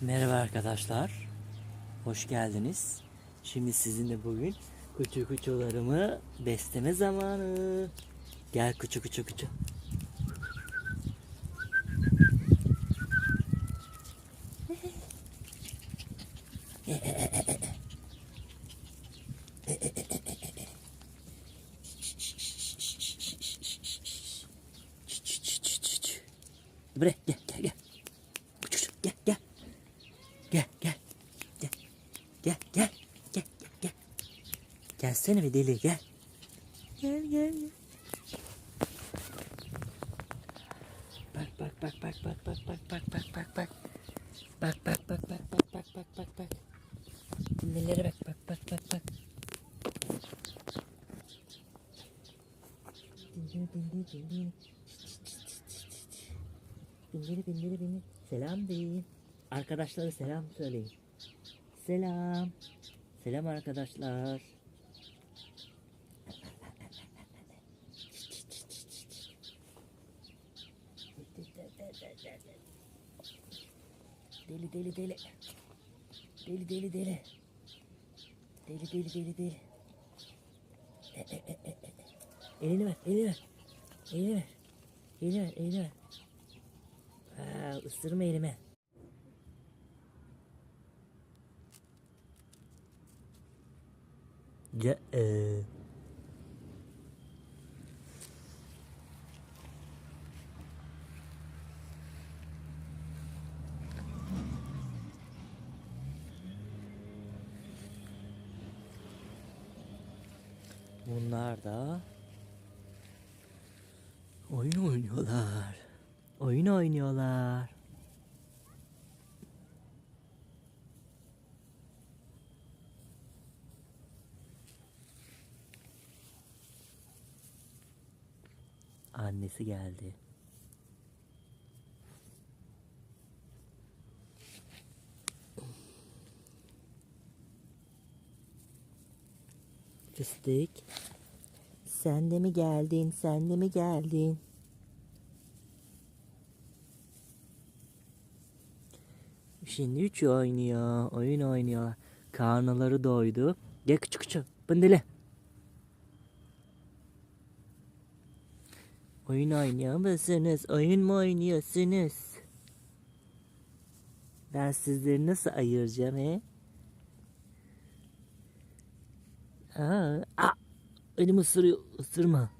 Merhaba arkadaşlar. Hoş geldiniz. Şimdi sizinle bugün kuçu kuçularımı besleme zamanı. Gel kuçu kuçu kuçu. Buraya gel gel. Gel gel. Gel. Gel gel. Gel gel gel. Gelsene bir deli gel. Gel gel gel. Bak bak bak bak bak bak bak bak bak bak bak. Bak bak bak bak bak bak bak bak bak. Dinlelere bak bak bak bak bak. Dinle dinle dinle. Binleri binleri binleri. Selam deyin. Arkadaşlara selam söyleyin. Selam. Selam arkadaşlar. Deli deli deli. Deli deli deli. Deli deli deli deli. E, e, e. Elini ver, elini ver. Elini ver. Elini ver, elini ver. Aa, ısırma elime. Ya, e. Bunlar da oyun oynuyorlar. Oyun oynuyorlar. Annesi geldi. Fıstık. Sen de mi geldin? Sen de mi geldin? Şimdi üç oynuyor. Oyun oynuyor. Karnıları doydu. Gel küçük küçük. Bındele. Oyun oynuyor musunuz? Oyun mu oynuyorsunuz? Ben sizleri nasıl ayıracağım he? Aa, aa, elim ısırıyor. Isırma.